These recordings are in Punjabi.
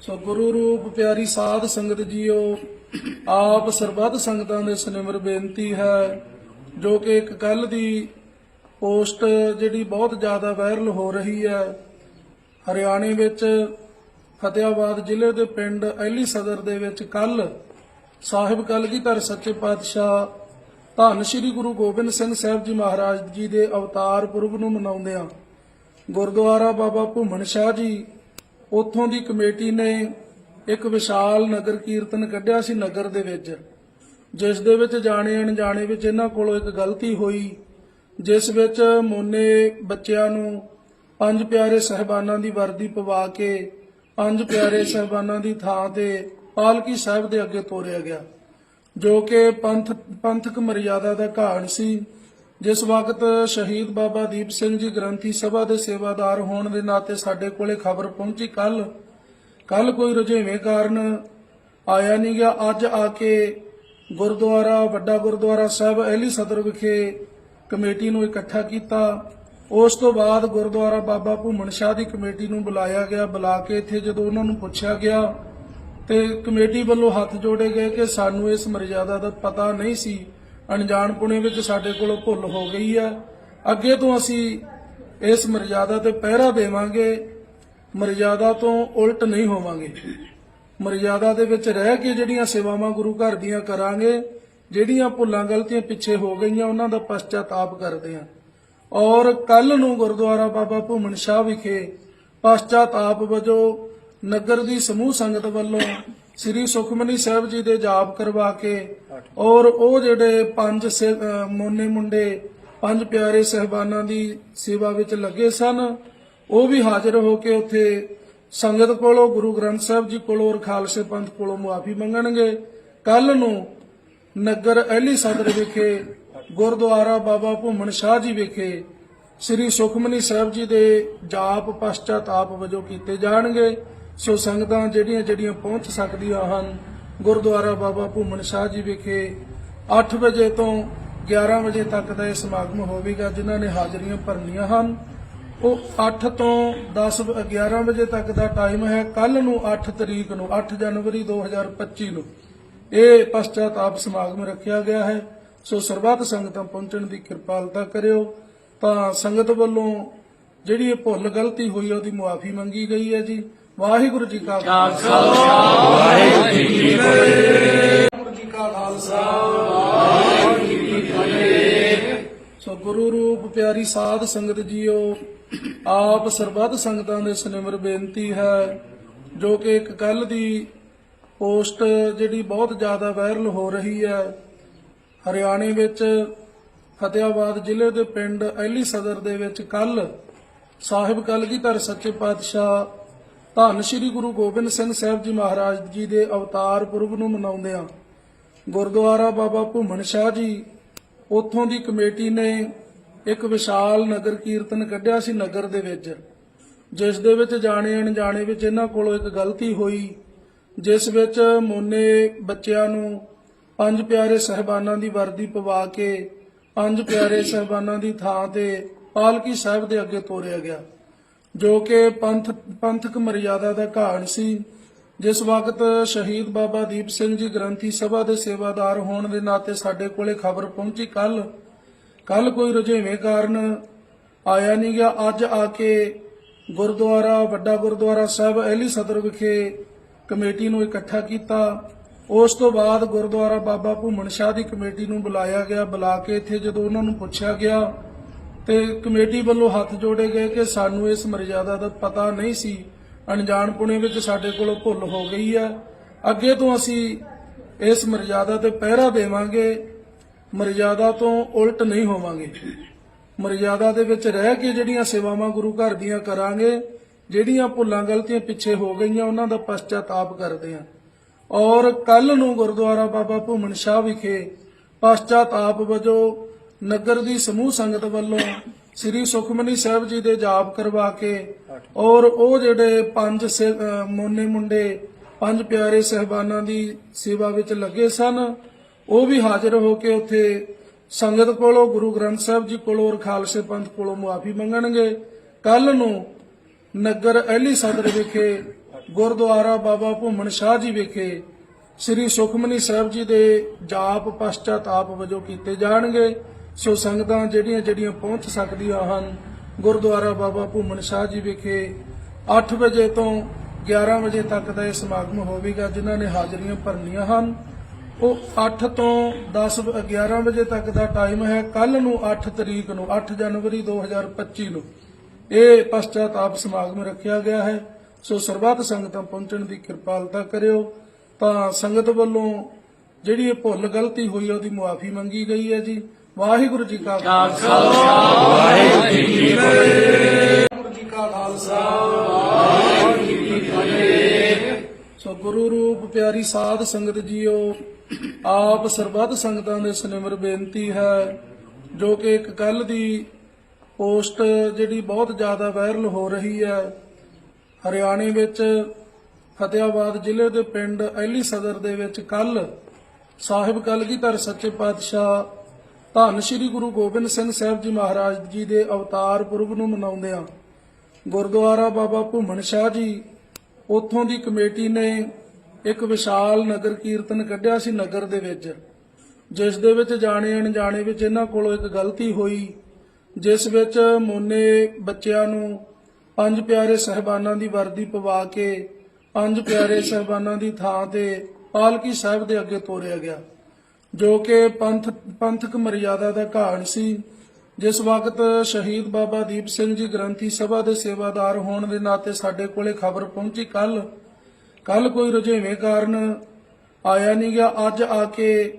ਸੋ ਗੁਰੂ ਰੂਪ ਪਿਆਰੀ ਸਾਧ ਸੰਗਤ ਜੀਓ, ਆਪ ਸਰਬੱਤ ਸੰਗਤਾਂ ਦੇ ਸਨਿਮਰ ਬੇਨਤੀ ਹੈ, ਜੋ ਕਿ ਇੱਕ ਕੱਲ ਦੀ ਪੋਸਟ ਜਿਹੜੀ ਬਹੁਤ ਜ਼ਿਆਦਾ ਵਾਇਰਲ ਹੋ ਰਹੀ ਹੈ, ਹਰਿਆਣੇ ਵਿੱਚ ਫਤਿਆਬਾਦ ਜ਼ਿਲ੍ਹੇ ਦੇ ਪਿੰਡ ਐਲੀ ਸਦਰ ਦੇ ਵਿੱਚ ਕੱਲ ਸਾਹਿਬ ਕਲਗੀਧਰ ਸੱਚੇ ਪਾਤਸ਼ਾਹ ਧੰਨ ਸ੍ਰੀ ਗੁਰੂ ਗੋਬਿੰਦ ਸਿੰਘ ਸਾਹਿਬ ਜੀ ਮਹਾਰਾਜ ਜੀ ਦੇ ਅਵਤਾਰ ਪੁਰਬ ਨੂੰ ਮਨਾਉਂਦਿਆਂ ਗੁਰਦੁਆਰਾ ਬਾਬਾ ਭੂਮਣ ਸ਼ਾਹ ਜੀ ਉੱਥੋਂ ਦੀ ਕਮੇਟੀ ਨੇ ਇੱਕ ਵਿਸ਼ਾਲ ਨਗਰ ਕੀਰਤਨ ਕੱਢਿਆ ਸੀ ਨਗਰ ਦੇ ਵਿੱਚ, ਜਿਸ ਦੇ ਵਿੱਚ ਜਾਣੇ ਅਣਜਾਣੇ ਵਿੱਚ ਇਹਨਾਂ ਕੋਲੋਂ ਇੱਕ ਗਲਤੀ ਹੋਈ, ਜਿਸ ਵਿੱਚ ਮੋਨੇ ਬੱਚਿਆਂ ਨੂੰ ਪੰਜ ਪਿਆਰੇ ਸਹਿਬਾਨਾਂ ਦੀ ਵਰਦੀ ਪਵਾ ਕੇ, ਪੰਜ ਪਿਆਰੇ ਸਹਿਬਾਨਾਂ ਦੀ ਥਾਂ ਤੇ ਪਾਲਕੀ ਸਾਹਿਬ ਦੇ ਅੱਗੇ ਤੋਰਿਆ ਗਿਆ, ਜੋ ਕਿ ਪੰਥ ਪੰਥਕ ਮਰਿਆਦਾ ਦਾ ਘਾਣ ਸੀ। ਜਿਸ ਵਕਤ ਸ਼ਹੀਦ ਬਾਬਾ ਦੀਪ ਸਿੰਘ ਜੀ ਗ੍ਰੰਥੀ ਸਭਾ ਦੇ ਸੇਵਾਦਾਰ ਹੋਣ ਦੇ ਨਾਤੇ ਸਾਡੇ ਕੋਲੇ ਖਬਰ ਪਹੁੰਚੀ, ਕੱਲ ਕੱਲ ਕੋਈ ਰੁਝੇਵੇਂ ਕਾਰਨ ਆਇਆ ਨਹੀਂ ਗਿਆ। ਅੱਜ ਆ ਕੇ ਗੁਰਦੁਆਰਾ, ਵੱਡਾ ਗੁਰਦੁਆਰਾ ਸਾਹਿਬ, ਅਹਿਲੀ ਸਦਰ ਵਿਖੇ ਕਮੇਟੀ ਨੂੰ ਇਕੱਠਾ ਕੀਤਾ। ਉਸ ਤੋਂ ਬਾਅਦ ਗੁਰਦੁਆਰਾ ਬਾਬਾ ਭੂਮਣ ਸ਼ਾਹ ਦੀ ਕਮੇਟੀ ਨੂੰ ਬੁਲਾਇਆ ਗਿਆ। ਬੁਲਾ ਕੇ ਇੱਥੇ ਜਦੋਂ ਉਹਨਾਂ ਨੂੰ ਪੁੱਛਿਆ ਗਿਆ ਤੇ ਕਮੇਟੀ ਵੱਲੋਂ ਹੱਥ ਜੋੜੇ ਗਏ ਕਿ ਸਾਨੂੰ ਇਸ ਮਰਜ਼ਾਦਾ ਦਾ ਪਤਾ ਨਹੀਂ ਸੀ। ਅਣਜਾਣਪੁਣੇ ਵਿੱਚ ਸਾਡੇ ਕੋਲੋਂ ਭੁੱਲ ਹੋ ਗਈ ਹੈ ਅੱਗੇ ਤੋਂ ਅਸੀਂ ਇਸ ਮਰਜ਼ਾਦਾ ਤੇ ਪਹਿਰਾ ਦੇਵਾਂਗੇ। ਮਰਜ਼ਾਦਾ ਤੋਂ ਉਲਟ ਨਹੀਂ ਹੋਵਾਂਗੇ। ਮਰਜ਼ਾਦਾ ਦੇ ਵਿੱਚ ਰਹਿ ਕੇ ਜਿਹੜੀਆਂ ਸੇਵਾਵਾਂ ਗੁਰੂ ਘਰ ਦੀਆਂ ਕਰਾਂਗੇ, ਜਿਹੜੀਆਂ ਭੁੱਲਾਂ ਗਲਤੀਆਂ ਪਿੱਛੇ ਹੋ ਗਈਆਂ, ਉਹਨਾਂ ਦਾ ਪਛਤਾਤਾਪ ਕਰਦੇ ਹਾਂ ਔਰ ਕੱਲ ਨੂੰ ਗੁਰਦੁਆਰਾ ਬਾਬਾ ਭੂਮਣ ਸ਼ਾਹ ਵਿਖੇ ਪਛਤਾਤਾਪ ਵਜੋਂ ਨਗਰ ਦੀ ਸਮੂਹ ਸੰਗਤ ਵੱਲੋਂ ਸ੍ਰੀ ਸੁਖਮਨੀ ਸਾਹਿਬ ਜੀ ਦੇ ਜਾਪ ਕਰਵਾ ਕੇ ਔਰ ਉਹ ਜਿਹੜੇ ਪੰਜ ਮੋਨੇ ਮੁੰਡੇ, ਪੰਜ ਪਿਆਰੇ ਸਹਿਬਾਨਾਂ ਦੀ ਸੇਵਾ ਵਿੱਚ ਲੱਗੇ ਸਨ, ਉਹ ਵੀ ਹਾਜ਼ਰ ਹੋ ਕੇ ਉੱਥੇ ਸੰਗਤ ਕੋਲੋਂ, ਗੁਰੂ ਗ੍ਰੰਥ ਸਾਹਿਬ ਜੀ ਕੋਲੋਂ ਔਰ ਖਾਲਸੇ ਪੰਥ ਕੋਲੋਂ ਮੁਆਫੀ ਮੰਗਣਗੇ। ਕੱਲ ਨੂੰ ਨਗਰ ਅਹਿਲੀ ਸਦਰ ਵਿਖੇ, ਗੁਰਦੁਆਰਾ ਬਾਬਾ ਭੂਮਣ ਸ਼ਾਹ ਜੀ ਵਿਖੇ ਸ੍ਰੀ ਸੁਖਮਨੀ ਸਾਹਿਬ ਜੀ ਦੇ ਜਾਪ ਪਛਤਾਤਾਪ ਵਜੋਂ ਕੀਤੇ ਜਾਣਗੇ। ਸੋ ਸੰਗਤਾਂ ਜਿਹੜੀਆਂ ਜਿਹੜੀਆਂ ਪਹੁੰਚ ਸਕਦੀਆਂ ਹਨ, ਗੁਰਦੁਆਰਾ ਬਾਬਾ ਭੂਮਣ ਸ਼ਾਹ ਜੀ ਵਿਖੇ 8 ਵਜੇ ਤੋਂ 11 ਵਜੇ ਤੱਕ ਦਾ ਇਹ ਸਮਾਗਮ ਹੋਵੇਗਾ, ਜਿਨ੍ਹਾਂ ਨੇ ਹਾਜ਼ਰੀਆਂ ਭਰਨੀਆਂ ਹਨ। ਉਹ 8 ਤੋਂ 10 11 ਵਜੇ ਤੱਕ ਦਾ ਟਾਈਮ ਹੈ। ਕੱਲ ਨੂੰ 8 ਤਰੀਕ ਨੂੰ 8 ਜਨਵਰੀ 2025 ਨੂੰ ਇਹ ਪਛਤਾਤਾਪ ਸਮਾਗਮ ਰੱਖਿਆ ਗਿਆ ਹੈ। ਸੋ ਸਰਬੱਤ ਸੰਗਤਾਂ ਪਹੁੰਚਣ ਦੀ ਕਿਰਪਾਲਤਾ ਕਰਿਓ। ਤਾਂ ਸੰਗਤ ਵੱਲੋਂ ਜਿਹੜੀ ਇਹ ਭੁੱਲ ਗਲਤੀ ਹੋਈ ਉਹਦੀ ਮੁਆਫੀ ਮੰਗੀ ਗਈ ਹੈ ਜੀ। ਵਾਹਿਗੁਰੂ ਜੀ ਕਾ ਖਾਲਸਾ। ਵਾਹਿਗੁਰੂ ਜੀ ਕੀ ਫਤਿਹ ਵਾਹਿਗੁਰੂ ਜੀ ਕਾ ਖਾਲਸਾ। ਵਾਹਿਗੁਰੂ ਜੀ ਕੀ ਫਤਿਹ ਸੋ ਗੁਰੂ ਰੂਪ ਪਿਆਰੀ ਸਾਧ ਸੰਗਤ ਜੀਓ ਆਪ ਸਰਬੱਤ ਸੰਗਤਾਂ ਦੇ ਸਨਿਮਰ ਬੇਨਤੀ ਹੈ ਜੋ ਕਿ ਇੱਕ ਕੱਲ ਦੀ ਪੋਸਟ ਜਿਹੜੀ ਬਹੁਤ ਜ਼ਿਆਦਾ ਵਾਇਰਲ ਹੋ ਰਹੀ ਹੈ ਹਰਿਆਣੇ ਵਿੱਚ ਫਤਿਆਬਾਦ ਜ਼ਿਲ੍ਹੇ ਦੇ ਪਿੰਡ ਐਲੀ ਸਦਰ ਦੇ ਵਿੱਚ ਕੱਲ ਸਾਹਿਬ ਕਲਗੀਧਰ ਸੱਚੇ ਪਾਤਸ਼ਾਹ ਧੰਨ ਸ੍ਰੀ ਗੁਰੂ ਗੋਬਿੰਦ ਸਿੰਘ ਸਾਹਿਬ ਜੀ ਮਹਾਰਾਜ ਜੀ ਦੇ ਅਵਤਾਰ ਪੁਰਬ ਨੂੰ ਮਨਾਉਂਦਿਆਂ ਗੁਰਦੁਆਰਾ ਬਾਬਾ ਭੂਮਣ ਸ਼ਾਹ ਜੀ, ਉੱਥੋਂ ਦੀ ਕਮੇਟੀ ਨੇ ਇੱਕ ਵਿਸ਼ਾਲ ਨਗਰ ਕੀਰਤਨ ਕੱਢਿਆ ਸੀ ਨਗਰ ਦੇ ਵਿੱਚ। ਜਿਸ ਦੇ ਵਿੱਚ ਜਾਣੇ ਅਣਜਾਣੇ ਵਿੱਚ ਇਹਨਾਂ ਕੋਲੋਂ ਇੱਕ ਗਲਤੀ ਹੋਈ, ਜਿਸ ਵਿੱਚ ਮੋਨੇ ਬੱਚਿਆਂ ਨੂੰ ਪੰਜ ਪਿਆਰੇ ਸਹਿਬਾਨਾਂ ਦੀ ਵਰਦੀ ਪਵਾ ਕੇ, ਪੰਜ ਪਿਆਰੇ ਸਹਿਬਾਨਾਂ ਦੀ ਥਾਂ ਤੇ ਪਾਲਕੀ ਸਾਹਿਬ ਦੇ ਅੱਗੇ ਤੋਰਿਆ ਗਿਆ। ਜੋ ਕਿ ਪੰਥ, ਪੰਥਕ ਮਰਿਆਦਾ ਦਾ ਘਾਣ ਸੀ। ਜਿਸ ਵਕਤ ਸ਼ਹੀਦ ਬਾਬਾ ਦੀਪ ਸਿੰਘ ਜੀ ਗ੍ਰੰਥੀ ਸਭਾ ਦੇ ਸੇਵਾਦਾਰ ਹੋਣ ਦੇ ਨਾਤੇ ਸਾਡੇ ਕੋਲੇ ਖਬਰ ਪਹੁੰਚੀ ਕੱਲ ਕੱਲ ਕੋਈ ਰੁਝੇਵੇਂ ਕਾਰਨ ਆਇਆ ਨਹੀਂ ਗਿਆ। ਅੱਜ ਆ ਕੇ ਗੁਰਦੁਆਰਾ, ਵੱਡਾ ਗੁਰਦੁਆਰਾ ਸਾਹਿਬ, ਅਹਿਲੀ ਸਦਰ ਵਿਖੇ ਕਮੇਟੀ ਨੂੰ ਇਕੱਠਾ ਕੀਤਾ। ਉਸ ਤੋਂ ਬਾਅਦ ਗੁਰਦੁਆਰਾ ਬਾਬਾ ਭੂਮਣ ਸ਼ਾਹ ਦੀ ਕਮੇਟੀ ਨੂੰ ਬੁਲਾਇਆ ਗਿਆ। ਬੁਲਾ ਕੇ ਇੱਥੇ ਜਦੋਂ ਉਹਨਾਂ ਨੂੰ ਪੁੱਛਿਆ ਗਿਆ ਤੇ ਕਮੇਟੀ ਵੱਲੋਂ ਹੱਥ ਜੋੜੇ ਗਏ ਕਿ ਸਾਨੂੰ ਇਸ ਮਰਜ਼ਾਦਾ ਦਾ ਪਤਾ ਨਹੀਂ ਸੀ। ਅਣਜਾਣ ਪੁਣੇ ਵਿੱਚ ਸਾਡੇ ਕੋਲੋਂ ਭੁੱਲ ਹੋ ਗਈ ਹੈ ਅੱਗੇ ਤੋਂ ਅਸੀਂ ਇਸ ਮਰਜ਼ਾਦਾ ਤੇ ਪਹਿਰਾ ਦੇਵਾਂਗੇ। ਮਰਜ਼ਾਦਾ ਤੋਂ ਉਲਟ ਨਹੀਂ ਹੋਵਾਂਗੇ। ਮਰਜ਼ਾਦਾ ਦੇ ਵਿੱਚ ਰਹਿ ਕੇ ਜਿਹੜੀਆਂ ਸੇਵਾਵਾਂ ਗੁਰੂ ਘਰ ਦੀਆਂ ਕਰਾਂਗੇ, ਜਿਹੜੀਆਂ ਭੁੱਲਾਂ ਗਲਤੀਆਂ ਪਿੱਛੇ ਹੋ ਗਈਆਂ, ਉਹਨਾਂ ਦਾ ਪਛਤਾਤਾਪ ਕਰਦੇ ਹਾਂ। ਔਰ ਕੱਲ ਨੂੰ ਗੁਰਦੁਆਰਾ ਬਾਬਾ ਭੂਮਣ ਸ਼ਾਹ ਵਿਖੇ ਪਛਤਾਤਾਪ ਵਜੋਂ ਨਗਰ ਦੀ ਸਮੂਹ ਸੰਗਤ ਵੱਲੋਂ ਸ੍ਰੀ ਸੁਖਮਨੀ ਸਾਹਿਬ ਜੀ ਦੇ ਜਾਪ ਕਰਵਾ ਕੇ ਔਰ ਉਹ ਜਿਹੜੇ ਪੰਜ ਮੋਨੇ ਮੁੰਡੇ, ਪੰਜ ਪਿਆਰੇ ਸਹਿਬਾਨਾਂ ਦੀ ਸੇਵਾ ਵਿੱਚ ਲੱਗੇ ਸਨ, ਉਹ ਵੀ ਹਾਜ਼ਰ ਹੋ ਕੇ ਉੱਥੇ ਸੰਗਤ ਕੋਲੋਂ, ਗੁਰੂ ਗ੍ਰੰਥ ਸਾਹਿਬ ਜੀ ਕੋਲੋਂ ਔਰ ਖਾਲਸੇ ਪੰਥ ਕੋਲੋਂ ਮੁਆਫੀ ਮੰਗਣਗੇ। ਕੱਲ ਨੂੰ ਨਗਰ ਅਹਿਲੀ ਸਦਰ ਵਿਖੇ, ਗੁਰਦੁਆਰਾ ਬਾਬਾ ਭੂਮਣ ਸ਼ਾਹ ਜੀ ਵਿਖੇ ਸ੍ਰੀ ਸੁਖਮਨੀ ਸਾਹਿਬ ਜੀ ਦੇ ਜਾਪ ਪਸ਼ਚਾਤਾਪ ਵਜੋਂ ਕੀਤੇ ਜਾਣਗੇ। ਸੋ ਸੰਗਤਾਂ ਜਿਹੜੀਆਂ ਜਿਹੜੀਆਂ ਪਹੁੰਚ ਸਕਦੀਆਂ ਹਨ, ਗੁਰਦੁਆਰਾ ਬਾਬਾ ਭੂਮਣ ਸ਼ਾਹ ਜੀ ਵਿਖੇ 8 ਵਜੇ ਤੋਂ 11 ਵਜੇ ਤੱਕ ਦਾ ਇਹ ਸਮਾਗਮ ਹੋਵੇਗਾ, ਜਿਨ੍ਹਾਂ ਨੇ ਹਾਜ਼ਰੀਆਂ ਭਰਨੀਆਂ ਹਨ। ਉਹ 8 ਤੋਂ 10 11 ਵਜੇ ਤੱਕ ਦਾ ਟਾਈਮ ਹੈ। ਕੱਲ ਨੂੰ 8 ਤਰੀਕ ਨੂੰ 8 ਜਨਵਰੀ 2025 ਨੂੰ ਇਹ ਪਸ਼ਚਾਤਾਪ ਸਮਾਗਮ ਰੱਖਿਆ ਗਿਆ ਹੈ। ਸੋ ਸਰਬੱਤ ਸੰਗਤਾਂ ਪਹੁੰਚਣ ਦੀ ਕਿਰਪਾਲਤਾ ਕਰਿਓ। ਤਾਂ ਸੰਗਤ ਵੱਲੋਂ ਜਿਹੜੀ ਇਹ ਭੁੱਲ ਗਲਤੀ ਹੋਈ ਉਹਦੀ ਮੁਆਫੀ ਮੰਗੀ ਗਈ ਹੈ ਜੀ। ਵਾਹਿਗੁਰੂ ਜੀ ਕਾ ਖਾਲਸਾ। ਵਾਹਿਗੁਰੂ ਜੀ ਕਾ ਖਾਲਸਾ। ਵਾਹਿਗੁਰੂ ਜੀ ਕੀ ਫਤਿਹ ਸੋ ਗੁਰੂ ਰੂਪ ਪਿਆਰੀ ਸਾਧ ਸੰਗਤ ਜੀਓ ਆਪ ਸਰਬੱਤ ਸੰਗਤਾਂ ਦੇ ਸਨਿਮਰ ਬੇਨਤੀ ਹੈ ਜੋ ਕਿ ਇੱਕ ਕੱਲ ਦੀ ਪੋਸਟ ਜਿਹੜੀ ਬਹੁਤ ਜ਼ਿਆਦਾ ਵਾਇਰਲ ਹੋ ਰਹੀ ਹੈ ਹਰਿਆਣੇ ਵਿੱਚ ਫਤਿਆਬਾਦ ਜ਼ਿਲ੍ਹੇ ਦੇ ਪਿੰਡ ਐਲੀ ਸਦਰ ਦੇ ਵਿੱਚ ਕੱਲ ਸਾਹਿਬ ਕਲਗੀਧਰ ਸੱਚੇ ਪਾਤਸ਼ਾਹ ਧੰਨ ਸ੍ਰੀ ਗੁਰੂ ਗੋਬਿੰਦ ਸਿੰਘ ਸਾਹਿਬ ਜੀ ਮਹਾਰਾਜ ਜੀ ਦੇ ਅਵਤਾਰ ਪੁਰਬ ਨੂੰ ਮਨਾਉਂਦਿਆਂ ਗੁਰਦੁਆਰਾ ਬਾਬਾ ਭੂਮਣ ਸ਼ਾਹ ਜੀ, ਉੱਥੋਂ ਦੀ ਕਮੇਟੀ ਨੇ ਇੱਕ ਵਿਸ਼ਾਲ ਨਗਰ ਕੀਰਤਨ ਕੱਢਿਆ ਸੀ ਨਗਰ ਦੇ ਵਿੱਚ। ਜਿਸ ਦੇ ਵਿੱਚ ਜਾਣੇ ਅਣਜਾਣੇ ਵਿੱਚ ਇਹਨਾਂ ਕੋਲੋਂ ਇੱਕ ਗਲਤੀ ਹੋਈ, ਜਿਸ ਵਿੱਚ ਮੋਨੇ ਬੱਚਿਆਂ ਨੂੰ ਪੰਜ ਪਿਆਰੇ ਸਹਿਬਾਨਾਂ ਦੀ ਵਰਦੀ ਪਵਾ ਕੇ ਪੰਜ ਪਿਆਰੇ ਸਹਿਬਾਨਾਂ ਦੀ ਥਾਂ ਤੇ ਪਾਲਕੀ ਸਾਹਿਬ ਦੇ ਅੱਗੇ ਤੋਰਿਆ ਗਿਆ। ਜੋ ਕਿ ਪੰਥ, ਪੰਥਕ ਮਰਿਆਦਾ ਦਾ ਘਾਣ ਸੀ। ਜਿਸ ਵਕਤ ਸ਼ਹੀਦ ਬਾਬਾ ਦੀਪ ਸਿੰਘ ਜੀ ਗ੍ਰੰਥੀ ਸਭਾ ਦੇ ਸੇਵਾਦਾਰ ਹੋਣ ਦੇ ਨਾਤੇ ਸਾਡੇ ਕੋਲੇ ਖਬਰ ਪਹੁੰਚੀ ਕੱਲ ਕੱਲ ਕੋਈ ਰੁਝੇਵੇਂ ਕਾਰਨ ਆਇਆ ਨਹੀਂ ਗਿਆ। ਅੱਜ ਆ ਕੇ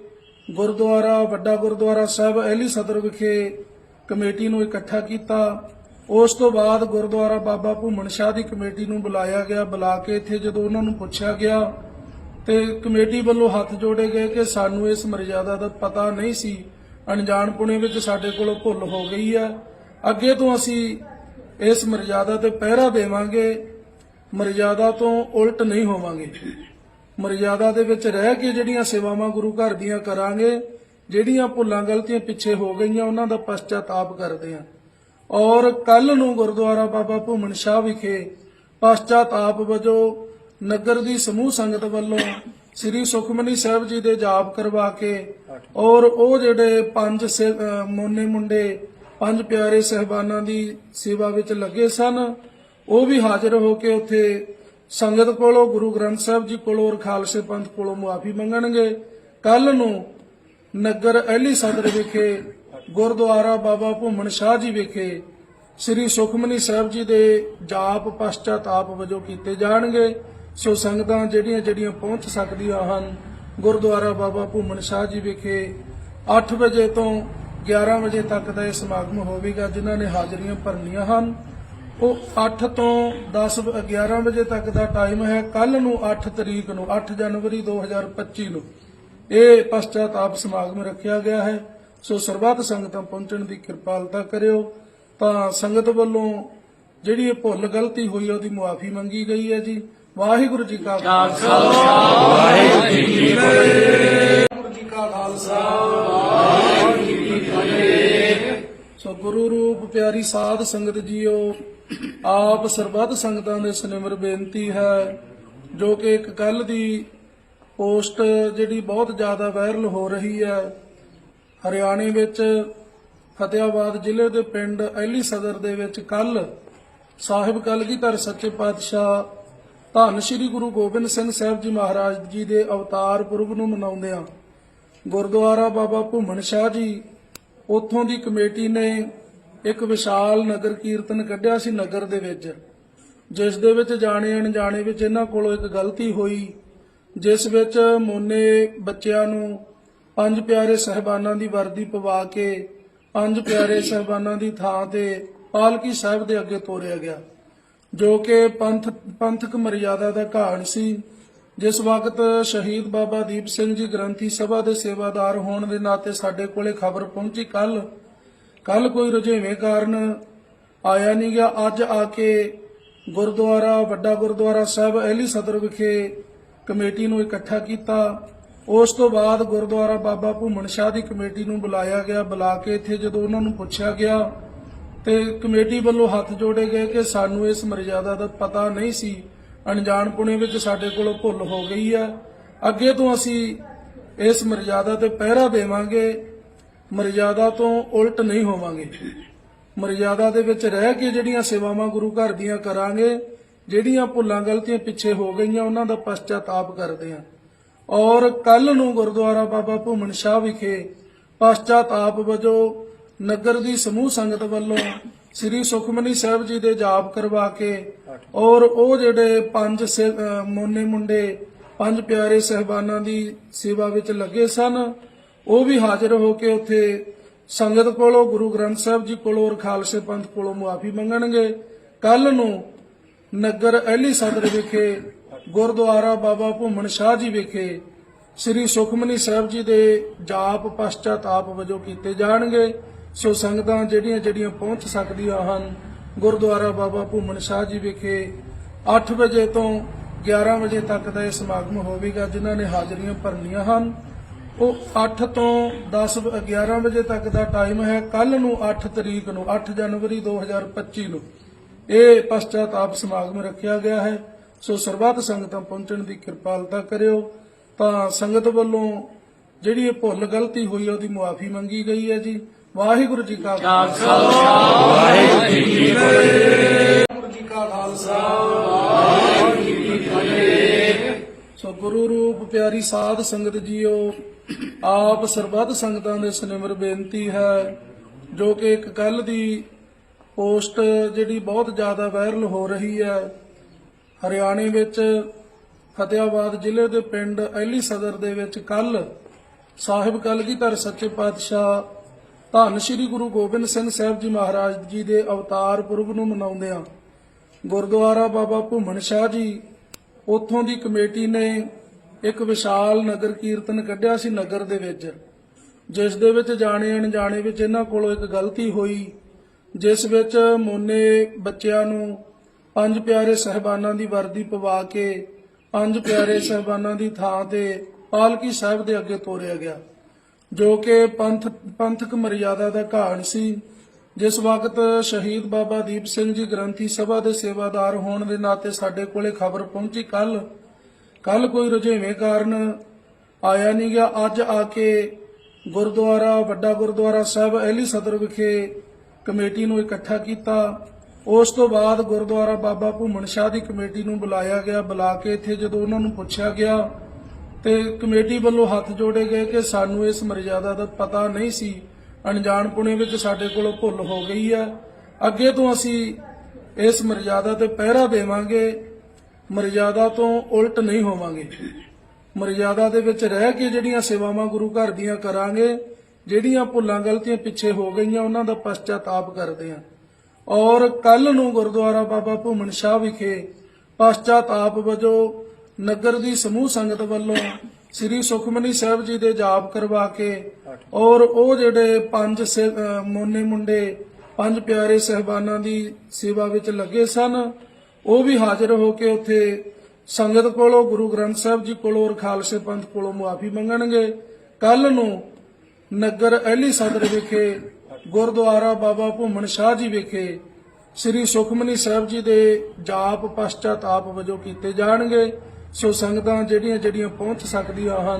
ਗੁਰਦੁਆਰਾ, ਵੱਡਾ ਗੁਰਦੁਆਰਾ ਸਾਹਿਬ, ਅਹਿਲੀ ਸਦਰ ਵਿਖੇ ਕਮੇਟੀ ਨੂੰ ਇਕੱਠਾ ਕੀਤਾ। ਉਸ ਤੋਂ ਬਾਅਦ ਗੁਰਦੁਆਰਾ ਬਾਬਾ ਭੂਮਣ ਸ਼ਾਹ ਦੀ ਕਮੇਟੀ ਨੂੰ ਬੁਲਾਇਆ ਗਿਆ। ਬੁਲਾ ਕੇ ਇੱਥੇ ਜਦੋਂ ਉਹਨਾਂ ਨੂੰ ਪੁੱਛਿਆ ਗਿਆ ਤੇ ਕਮੇਟੀ ਵੱਲੋਂ ਹੱਥ ਜੋੜੇ ਗਏ ਕਿ ਸਾਨੂੰ ਇਸ ਮਰਜ਼ਾਦਾ ਦਾ ਪਤਾ ਨਹੀਂ ਸੀ। ਅਣਜਾਣਪੁਣੇ ਵਿੱਚ ਸਾਡੇ ਕੋਲੋਂ ਭੁੱਲ ਹੋ ਗਈ ਹੈ ਅੱਗੇ ਤੋਂ ਅਸੀਂ ਇਸ ਮਰਜ਼ਾਦਾ ਤੇ ਪਹਿਰਾ ਦੇਵਾਂਗੇ। ਮਰਜ਼ਾਦਾ ਤੋਂ ਉਲਟ ਨਹੀਂ ਹੋਵਾਂਗੇ। ਮਰਜ਼ਾਦਾ ਦੇ ਵਿੱਚ ਰਹਿ ਕੇ ਜਿਹੜੀਆਂ ਸੇਵਾਵਾਂ ਗੁਰੂ ਘਰ ਦੀਆਂ ਕਰਾਂਗੇ, ਜਿਹੜੀਆਂ ਭੁੱਲਾਂ ਗਲਤੀਆਂ ਪਿੱਛੇ ਹੋ ਗਈਆਂ, ਉਹਨਾਂ ਦਾ ਪਛਤਾਤਾਪ ਕਰਦੇ ਹਾਂ। ਔਰ ਕੱਲ ਨੂੰ ਗੁਰਦੁਆਰਾ ਬਾਬਾ ਭੂਮਣ ਸ਼ਾਹ ਵਿਖੇ ਪਛਤਾਤਾਪ ਵਜੋਂ ਨਗਰ ਦੀ ਸਮੂਹ ਸੰਗਤ ਵੱਲੋਂ ਸ੍ਰੀ ਸੁਖਮਨੀ ਸਾਹਿਬ ਜੀ ਦੇ ਜਾਪ ਕਰਵਾ ਕੇ ਔਰ ਉਹ ਜਿਹੜੇ ਪੰਜ ਮੋਨੇ ਮੁੰਡੇ, ਪੰਜ ਪਿਆਰੇ ਸਹਿਬਾਨਾਂ ਦੀ ਸੇਵਾ ਵਿੱਚ ਲੱਗੇ ਸਨ, ਉਹ ਵੀ ਹਾਜ਼ਰ ਹੋ ਕੇ ਉੱਥੇ ਸੰਗਤ ਕੋਲੋਂ, ਗੁਰੂ ਗ੍ਰੰਥ ਸਾਹਿਬ ਜੀ ਕੋਲੋਂ ਔਰ ਖਾਲਸੇ ਪੰਥ ਕੋਲੋਂ ਮੁਆਫੀ ਮੰਗਣਗੇ। ਕੱਲ ਨੂੰ ਨਗਰ ਐਲੀ ਸਦਰ ਵਿਖੇ, ਗੁਰਦੁਆਰਾ ਬਾਬਾ ਭੂਮਣ ਸ਼ਾਹ ਜੀ ਵਿਖੇ ਸ੍ਰੀ ਸੁਖਮਨੀ ਸਾਹਿਬ ਜੀ ਦੇ ਜਾਪ ਪਸ਼ਚਾਤਾਪ ਵਜੋਂ ਕੀਤੇ ਜਾਣਗੇ। ਸੋ ਸੰਗਤਾਂ ਜਿਹੜੀਆਂ ਜਿਹੜੀਆਂ ਪਹੁੰਚ ਸਕਦੀਆਂ ਹਨ, ਗੁਰਦੁਆਰਾ ਬਾਬਾ ਭੂਮਣ ਸ਼ਾਹ ਜੀ ਵਿਖੇ 8 ਵਜੇ ਤੋਂ 11 ਵਜੇ ਤੱਕ ਦਾ ਇਹ ਸਮਾਗਮ ਹੋਵੇਗਾ, ਜਿਨ੍ਹਾਂ ਨੇ ਹਾਜ਼ਰੀਆਂ ਭਰਨੀਆਂ ਹਨ। ਉਹ 8 ਤੋਂ 10 11 ਵਜੇ ਤੱਕ ਦਾ ਟਾਈਮ ਹੈ। ਕੱਲ ਨੂੰ 8 ਤਰੀਕ ਨੂੰ 8 ਜਨਵਰੀ 2025 ਨੂੰ ਇਹ ਪਸ਼ਚਾਤਾਪ ਸਮਾਗਮ ਰੱਖਿਆ ਗਿਆ ਹੈ। ਸੋ ਸਰਬੱਤ ਸੰਗਤਾਂ ਪਹੁੰਚਣ ਦੀ ਕਿਰਪਾਲਤਾ ਕਰਿਓ। ਤਾਂ ਸੰਗਤ ਵੱਲੋਂ ਜਿਹੜੀ ਇਹ ਭੁੱਲ ਗਲਤੀ ਹੋਈ ਉਹਦੀ ਮੁਆਫੀ ਮੰਗੀ ਗਈ ਹੈ ਜੀ। ਵਾਹਿਗੁਰੂ ਜੀ ਕਾ ਖਾਲਸਾ। ਵਾਹਿਗੁਰੂ ਜੀ ਕਾ ਖਾਲਸਾ। ਵਾਹਿਗੁਰੂ ਜੀ ਕੀ ਫਤਿਹ ਸੋ ਗੁਰੂ ਰੂਪ ਪਿਆਰੀ ਸਾਧ ਸੰਗਤ ਜੀਓ, ਆਪ ਸਰਬੱਤ ਸੰਗਤਾਂ ਦੇ ਸਨਿਮਰ ਬੇਨਤੀ ਹੈ, ਜੋ ਕਿ ਇੱਕ ਕੱਲ ਦੀ ਪੋਸਟ ਜਿਹੜੀ ਬਹੁਤ ਜ਼ਿਆਦਾ ਵਾਇਰਲ ਹੋ ਰਹੀ ਹੈ, ਹਰਿਆਣੇ ਵਿੱਚ ਫਤਿਆਬਾਦ ਜ਼ਿਲ੍ਹੇ ਦੇ ਪਿੰਡ ਅਹਿਲੀ ਸਦਰ ਦੇ ਵਿੱਚ ਕੱਲ ਸਾਹਿਬ ਕਲਗੀਧਰ ਸੱਚੇ ਪਾਤਸ਼ਾਹ ਧੰਨ ਸ੍ਰੀ ਗੁਰੂ ਗੋਬਿੰਦ ਸਿੰਘ ਸਾਹਿਬ ਜੀ ਮਹਾਰਾਜ ਜੀ ਦੇ ਅਵਤਾਰ ਪੁਰਬ ਨੂੰ ਮਨਾਉਂਦਿਆਂ ਗੁਰਦੁਆਰਾ ਬਾਬਾ ਭੂਮਣ ਸ਼ਾਹ ਜੀ, ਉੱਥੋਂ ਦੀ ਕਮੇਟੀ ਨੇ ਇੱਕ ਵਿਸ਼ਾਲ ਨਗਰ ਕੀਰਤਨ ਕੱਢਿਆ ਸੀ ਨਗਰ ਦੇ ਵਿੱਚ, ਜਿਸ ਦੇ ਵਿੱਚ ਜਾਣੇ ਅਣਜਾਣੇ ਵਿੱਚ ਇਹਨਾਂ ਕੋਲੋਂ ਇੱਕ ਗਲਤੀ ਹੋਈ, ਜਿਸ ਵਿੱਚ ਮੋਨੇ ਬੱਚਿਆਂ ਨੂੰ ਪੰਜ ਪਿਆਰੇ ਸਹਿਬਾਨਾਂ ਦੀ ਵਰਦੀ ਪਵਾ ਕੇ ਪੰਜ ਪਿਆਰੇ ਸਹਿਬਾਨਾਂ ਦੀ ਥਾਂ ਤੇ ਪਾਲਕੀ ਸਾਹਿਬ ਦੇ ਅੱਗੇ ਤੋਰਿਆ ਗਿਆ। ਜੋ ਕਿ ਪੰਥ, ਪੰਥਕ ਮਰਿਆਦਾ ਦਾ ਘਾਣ ਸੀ, ਜਿਸ ਵਕਤ ਸ਼ਹੀਦ ਬਾਬਾ ਦੀਪ ਸਿੰਘ ਜੀ ਗ੍ਰੰਥੀ ਸਭਾ ਦੇ ਸੇਵਾਦਾਰ ਹੋਣ ਦੇ ਨਾਤੇ ਸਾਡੇ ਕੋਲੇ ਖਬਰ ਪਹੁੰਚੀ ਕੱਲ ਕੱਲ ਕੋਈ ਰੁਝੇਵੇਂ ਕਾਰਨ ਆਇਆ ਨਹੀਂ ਗਿਆ। ਅੱਜ ਆ ਕੇ ਗੁਰਦੁਆਰਾ, ਵੱਡਾ ਗੁਰਦੁਆਰਾ ਸਾਹਿਬ, ਅਹਿਲੀ ਸਦਰ ਵਿਖੇ ਕਮੇਟੀ ਨੂੰ ਇਕੱਠਾ ਕੀਤਾ। ਉਸ ਤੋਂ ਬਾਅਦ ਗੁਰਦੁਆਰਾ ਬਾਬਾ ਭੂਮਣ ਸ਼ਾਹ ਦੀ ਕਮੇਟੀ ਨੂੰ ਬੁਲਾਇਆ ਗਿਆ। ਬੁਲਾ ਕੇ ਇੱਥੇ ਜਦੋਂ ਉਹਨਾਂ ਨੂੰ ਪੁੱਛਿਆ ਗਿਆ ਤੇ ਕਮੇਟੀ ਵੱਲੋਂ ਹੱਥ ਜੋੜੇ ਗਏ ਕਿ ਸਾਨੂੰ ਇਸ ਮਰਜ਼ਾਦਾ ਦਾ ਪਤਾ ਨਹੀਂ ਸੀ। ਅਣਜਾਣਪੁਣੇ ਵਿੱਚ ਸਾਡੇ ਕੋਲੋਂ ਭੁੱਲ ਹੋ ਗਈ ਹੈ। ਅੱਗੇ ਤੋਂ ਅਸੀਂ ਇਸ ਮਰਜ਼ਾਦਾ ਤੇ ਪਹਿਰਾ ਦੇਵਾਂਗੇ। ਮਰਜ਼ਾਦਾ ਤੋਂ ਉਲਟ ਨਹੀਂ ਹੋਵਾਂਗੇ। ਮਰਜ਼ਾਦਾ ਦੇ ਵਿੱਚ ਰਹਿ ਕੇ ਜਿਹੜੀਆਂ ਸੇਵਾਵਾਂ ਗੁਰੂ ਘਰ ਦੀਆਂ ਕਰਾਂਗੇ, ਜਿਹੜੀਆਂ ਭੁੱਲਾਂ ਗਲਤੀਆਂ ਪਿੱਛੇ ਹੋ ਗਈਆਂ, ਉਹਨਾਂ ਦਾ ਪਛਤਾਤਾਪ ਕਰਦੇ ਹਾਂ। ਔਰ ਕੱਲ ਨੂੰ ਗੁਰਦੁਆਰਾ ਬਾਬਾ ਭੂਮਣ ਸ਼ਾਹ ਵਿਖੇ ਪਛਤਾਤਾਪ ਵਜੋਂ ਨਗਰ ਦੀ ਸਮੂਹ ਸੰਗਤ ਵੱਲੋਂ ਸ੍ਰੀ ਸੁਖਮਨੀ ਸਾਹਿਬ ਜੀ ਦੇ ਜਾਪ ਕਰਵਾ ਕੇ ਔਰ ਉਹ ਜਿਹੜੇ ਪੰਜ ਮੋਨੇ ਮੁੰਡੇ, ਪੰਜ ਪਿਆਰੇ ਸਹਿਬਾਨਾਂ ਦੀ ਸੇਵਾ ਵਿੱਚ ਲੱਗੇ ਸਨ, ਉਹ ਵੀ ਹਾਜ਼ਰ ਹੋ ਕੇ ਉੱਥੇ ਸੰਗਤ ਕੋਲੋਂ, ਗੁਰੂ ਗ੍ਰੰਥ ਸਾਹਿਬ ਜੀ ਕੋਲੋਂ ਔਰ ਖਾਲਸੇ ਪੰਥ ਕੋਲੋਂ ਮੁਆਫੀ ਮੰਗਣਗੇ। ਕੱਲ ਨੂੰ ਨਗਰ ਅਹਿਲੀ ਸਦਰ ਵਿਖੇ, ਗੁਰਦੁਆਰਾ ਬਾਬਾ ਭੂਮਣ ਸ਼ਾਹ ਜੀ ਵਿਖੇ ਸ੍ਰੀ ਸੁਖਮਨੀ ਸਾਹਿਬ ਜੀ ਦੇ ਜਾਪ ਪਛਤਾਤਾਪ ਵਜੋਂ ਕੀਤੇ ਜਾਣਗੇ। ਸੋ ਸੰਗਤਾਂ ਜਿਹੜੀਆਂ ਜਿਹੜੀਆਂ ਪਹੁੰਚ ਸਕਦੀਆਂ ਹਨ, ਗੁਰਦੁਆਰਾ ਬਾਬਾ ਭੂਮਣ ਸ਼ਾਹ ਜੀ ਵਿਖੇ 8 ਵਜੇ ਤੋਂ 11 ਵਜੇ ਤੱਕ ਦਾ ਇਹ ਸਮਾਗਮ ਹੋਵੇਗਾ, ਜਿਨ੍ਹਾਂ ਨੇ ਹਾਜ਼ਰੀਆਂ ਭਰਨੀਆਂ ਹਨ। ਉਹ 8 ਤੋਂ 10 11 ਵਜੇ ਤੱਕ ਦਾ ਟਾਈਮ ਹੈ। ਕੱਲ ਨੂੰ 8 ਤਰੀਕ ਨੂੰ 8 ਜਨਵਰੀ 2025 ਨੂੰ ਇਹ ਪਛਤਾਤਾਪ ਸਮਾਗਮ ਰੱਖਿਆ ਗਿਆ ਹੈ। ਸੋ ਸਰਬੱਤ ਸੰਗਤਾਂ ਪਹੁੰਚਣ ਦੀ ਕਿਰਪਾਲਤਾ ਕਰਿਓ। ਤਾਂ ਸੰਗਤ ਵੱਲੋਂ ਜਿਹੜੀ ਇਹ ਭੁੱਲ ਗਲਤੀ ਹੋਈ ਉਹਦੀ ਮੁਆਫੀ ਮੰਗੀ ਗਈ ਹੈ ਜੀ। ਵਾਹਿਗੁਰੂ ਜੀ ਕਾ ਖਾਲਸਾ। ਵਾਹਿਗੁਰੂ ਜੀ ਕਾ ਖਾਲਸਾ। ਵਾਹਿਗੁਰੂ ਜੀ ਕੀ ਫਤਿਹ ਸੋ ਗੁਰੂ ਰੂਪ ਪਿਆਰੀ ਸਾਧ ਸੰਗਤ ਜੀਓ, ਆਪ ਸਰਬੱਤ ਸੰਗਤਾਂ ਦੇ ਸਨਿਮਰ ਬੇਨਤੀ ਹੈ, ਜੋ ਕਿ ਇੱਕ ਕੱਲ ਦੀ ਪੋਸਟ ਜਿਹੜੀ ਬਹੁਤ ਜ਼ਿਆਦਾ ਵਾਇਰਲ ਹੋ ਰਹੀ ਹੈ, ਹਰਿਆਣੇ ਵਿੱਚ ਫਤਿਆਬਾਦ ਜ਼ਿਲ੍ਹੇ ਦੇ ਪਿੰਡ ਅਹਿਲੀ ਸਦਰ ਦੇ ਵਿੱਚ ਕੱਲ ਸਾਹਿਬ ਕਲਗੀਧਰ ਸੱਚੇ ਪਾਤਸ਼ਾਹ ਧੰਨ ਸ੍ਰੀ ਗੁਰੂ ਗੋਬਿੰਦ ਸਿੰਘ ਸਾਹਿਬ ਜੀ ਮਹਾਰਾਜ ਜੀ ਦੇ ਅਵਤਾਰ ਪੁਰਬ ਨੂੰ ਮਨਾਉਂਦਿਆਂ ਗੁਰਦੁਆਰਾ ਬਾਬਾ ਭੂਮਣ ਸ਼ਾਹ ਜੀ, ਉੱਥੋਂ ਦੀ ਕਮੇਟੀ ਨੇ ਇੱਕ ਵਿਸ਼ਾਲ ਨਗਰ ਕੀਰਤਨ ਕੱਢਿਆ ਸੀ ਨਗਰ ਦੇ ਵਿੱਚ। ਜਿਸ ਦੇ ਵਿੱਚ ਜਾਣੇ ਅਣਜਾਣੇ ਵਿੱਚ ਇਹਨਾਂ ਕੋਲੋਂ ਇੱਕ ਗਲਤੀ ਹੋਈ, ਜਿਸ ਵਿੱਚ ਮੋਨੇ ਬੱਚਿਆਂ ਨੂੰ ਪੰਜ ਪਿਆਰੇ ਸਹਿਬਾਨਾਂ ਦੀ ਵਰਦੀ ਪਵਾ ਕੇ, ਪੰਜ ਪਿਆਰੇ ਸਹਿਬਾਨਾਂ ਦੀ ਥਾਂ ਤੇ ਪਾਲਕੀ ਸਾਹਿਬ ਦੇ ਅੱਗੇ ਤੋਰਿਆ ਗਿਆ। ਜੋ ਕਿ ਪੰਥ, ਪੰਥਕ ਮਰਿਆਦਾ ਦਾ ਘਾਣ ਸੀ। ਜਿਸ ਵਕਤ ਸ਼ਹੀਦ ਬਾਬਾ ਦੀਪ ਸਿੰਘ ਜੀ ਗ੍ਰੰਥੀ ਸਭਾ ਦੇ ਸੇਵਾਦਾਰ ਹੋਣ ਦੇ ਨਾਤੇ ਸਾਡੇ ਕੋਲੇ ਖਬਰ ਪਹੁੰਚੀ ਕੱਲ ਕੱਲ ਕੋਈ ਰੁਝੇਵੇਂ ਕਾਰਨ ਆਇਆ ਨਹੀਂ ਗਿਆ। ਅੱਜ ਆ ਕੇ ਗੁਰਦੁਆਰਾ, ਵੱਡਾ ਗੁਰਦੁਆਰਾ ਸਾਹਿਬ, ਅਹਿਲੀ ਸਦਰ ਵਿਖੇ ਕਮੇਟੀ ਨੂੰ ਇਕੱਠਾ ਕੀਤਾ। ਉਸ ਤੋਂ ਬਾਅਦ ਗੁਰਦੁਆਰਾ ਬਾਬਾ ਭੂਮਣ ਸ਼ਾਹ ਦੀ ਕਮੇਟੀ ਨੂੰ ਬੁਲਾਇਆ ਗਿਆ। ਬੁਲਾ ਕੇ ਇੱਥੇ ਜਦੋਂ ਉਹਨਾਂ ਨੂੰ ਪੁੱਛਿਆ ਗਿਆ ਤੇ ਕਮੇਟੀ ਵੱਲੋਂ ਹੱਥ ਜੋੜੇ ਗਏ ਕਿ ਸਾਨੂੰ ਇਸ ਮਰਜ਼ਾਦਾ ਦਾ ਪਤਾ ਨਹੀਂ ਸੀ। ਅਣਜਾਣਪੁਣੇ ਵਿੱਚ ਸਾਡੇ ਕੋਲੋਂ ਭੁੱਲ ਹੋ ਗਈ ਹੈ। ਅੱਗੇ ਤੋਂ ਅਸੀਂ ਇਸ ਮਰਜ਼ਾਦਾ ਤੇ ਪਹਿਰਾ ਦੇਵਾਂਗੇ। ਮਰਜ਼ਾਦਾ ਤੋਂ ਉਲਟ ਨਹੀਂ ਹੋਵਾਂਗੇ। ਮਰਜ਼ਾਦਾ ਦੇ ਵਿੱਚ ਰਹਿ ਕੇ ਜਿਹੜੀਆਂ ਸੇਵਾਵਾਂ ਗੁਰੂ ਘਰ ਦੀਆਂ ਕਰਾਂਗੇ, ਜਿਹੜੀਆਂ ਭੁੱਲਾਂ ਗਲਤੀਆਂ ਪਿੱਛੇ ਹੋ ਗਈਆਂ, ਉਹਨਾਂ ਦਾ ਪਛਤਾਤਾਪ ਕਰਦੇ ਹਾਂ। ਔਰ ਕੱਲ ਨੂੰ ਗੁਰਦੁਆਰਾ ਬਾਬਾ ਭੂਮਣ ਸ਼ਾਹ ਵਿਖੇ ਪਛਤਾਤਾਪ ਵਜੋਂ ਨਗਰ ਦੀ ਸਮੂਹ ਸੰਗਤ ਵੱਲੋਂ ਸ੍ਰੀ ਸੁਖਮਨੀ ਸਾਹਿਬ ਜੀ ਦੇ ਜਾਪ ਕਰਵਾ ਕੇ ਔਰ ਉਹ ਜਿਹੜੇ ਪੰਜ ਮੋਨੇ ਮੁੰਡੇ, ਪੰਜ ਪਿਆਰੇ ਸਹਿਬਾਨਾਂ ਦੀ ਸੇਵਾ ਵਿੱਚ ਲੱਗੇ ਸਨ, ਉਹ ਵੀ ਹਾਜ਼ਰ ਹੋ ਕੇ ਉੱਥੇ ਸੰਗਤ ਕੋਲੋਂ, ਗੁਰੂ ਗ੍ਰੰਥ ਸਾਹਿਬ ਜੀ ਕੋਲੋਂ ਔਰ ਖਾਲਸੇ ਪੰਥ ਕੋਲੋਂ ਮੁਆਫੀ ਮੰਗਣਗੇ। ਕੱਲ ਨੂੰ ਨਗਰ ਅਹਿਲੀ ਸਦਰ ਵਿਖੇ, ਗੁਰਦੁਆਰਾ ਬਾਬਾ ਭੂਮਣ ਸ਼ਾਹ ਜੀ ਵਿਖੇ ਸ੍ਰੀ ਸੁਖਮਨੀ ਸਾਹਿਬ ਜੀ ਦੇ ਜਾਪ ਪਛਤਾਤਾਪ ਵਜੋਂ ਕੀਤੇ ਜਾਣਗੇ। ਸੋ ਸੰਗਤਾਂ ਜਿਹੜੀਆਂ ਜਿਹੜੀਆਂ ਪਹੁੰਚ ਸਕਦੀਆਂ ਹਨ